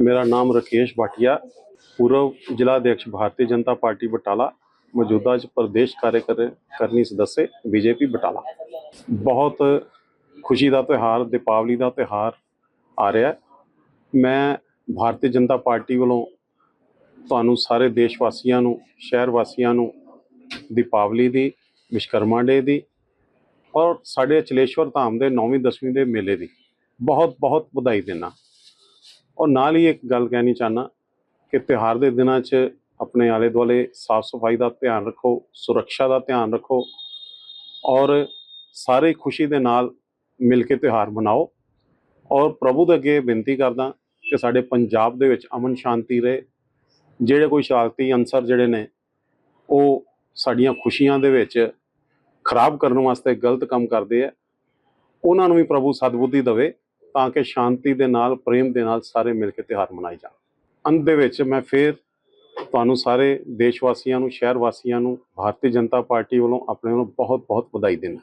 ਮੇਰਾ ਨਾਮ ਰਕੇਸ਼ ਭਾਟੀਆ ਪੂਰਵ ਜ਼ਿਲ੍ਹਾ ਅਧਿਕਸ਼ ਭਾਰਤੀ ਜਨਤਾ ਪਾਰਟੀ ਬਟਾਲਾ, ਮੌਜੂਦਾ ਚ ਪ੍ਰਦੇਸ਼ ਕਾਰਜਕਰ ਕਰਨੀ ਸਦੱਸੇ ਬੀਜੇਪੀ ਬਟਾਲਾ। ਬਹੁਤ ਖੁਸ਼ੀ ਦਾ ਤਿਉਹਾਰ, ਦੀਪਾਵਲੀ ਦਾ ਤਿਉਹਾਰ ਆ ਰਿਹਾ ਮੈਂ ਭਾਰਤੀ ਜਨਤਾ ਪਾਰਟੀ ਵੱਲੋਂ ਤੁਹਾਨੂੰ ਸਾਰੇ ਦੇਸ਼ ਵਾਸੀਆਂ ਨੂੰ ਸ਼ਹਿਰ ਵਾਸੀਆਂ ਨੂੰ ਦੀਪਾਵਲੀ ਦੀ ਵਿਸ਼ਕਰਮਾ ਡੇ ਦੀ ਔਰ ਸਾਡੇ ਚਲੇਸ਼ਵਰ ਧਾਮ ਦੇ 9ਵੀਂ 10ਵੀਂ ਦੇ ਮੇਲੇ ਦੀ ਬਹੁਤ ਬਹੁਤ ਵਧਾਈ ਦਿੰਦਾ। ਔਰ ਨਾਲ ਹੀ ਇੱਕ ਗੱਲ ਕਹਿਣੀ ਚਾਹਨਾ ਕਿ ਤਿਉਹਾਰ ਦੇ ਦਿਨਾਂ 'ਚ ਆਪਣੇ ਆਲੇ ਦੁਆਲੇ ਸਾਫ਼ ਸਫ਼ਾਈ ਦਾ ਧਿਆਨ ਰੱਖੋ, ਸੁਰੱਖਿਆ ਦਾ ਧਿਆਨ ਰੱਖੋ ਔਰ ਸਾਰੇ ਖੁਸ਼ੀ ਦੇ ਨਾਲ ਮਿਲ ਕੇ ਤਿਉਹਾਰ ਮਨਾਓ। ਔਰ ਪ੍ਰਭੂ ਦੇ ਅੱਗੇ ਬੇਨਤੀ ਕਰਦਾ ਕਿ ਸਾਡੇ ਪੰਜਾਬ ਦੇ ਵਿੱਚ ਅਮਨ ਸ਼ਾਂਤੀ ਰਹੇ। ਜਿਹੜੇ ਕੋਈ ਸ਼ਰਾਰਤੀ ਅਨਸਰ ਜਿਹੜੇ ਨੇ, ਉਹ ਸਾਡੀਆਂ ਖੁਸ਼ੀਆਂ ਦੇ ਵਿੱਚ ਖਰਾਬ ਕਰਨ ਵਾਸਤੇ ਗਲਤ ਕੰਮ ਕਰਦੇ ਆ। ਉਹਨਾਂ ਨੂੰ ਵੀ ਪ੍ਰਭੂ ਸਤਬੁੱਧੀ ਦੇਵੇ। ਤਾਂ ਕਿ ਸ਼ਾਂਤੀ ਦੇ ਨਾਲ, ਪ੍ਰੇਮ ਦੇ ਨਾਲ ਸਾਰੇ ਮਿਲ ਕੇ ਤਿਉਹਾਰ ਮਨਾਏ ਜਾਣ। ਅੰਤ ਦੇ ਵਿੱਚ ਮੈਂ ਫੇਰ ਤੁਹਾਨੂੰ ਸਾਰੇ ਦੇਸ਼ ਵਾਸੀਆਂ ਨੂੰ ਸ਼ਹਿਰ ਵਾਸੀਆਂ ਨੂੰ, ਭਾਰਤੀ ਜਨਤਾ ਪਾਰਟੀ ਵੱਲੋਂ ਆਪਣੇ ਵੱਲੋਂ ਬਹੁਤ ਬਹੁਤ ਵਧਾਈ ਦਿੰਦਾ।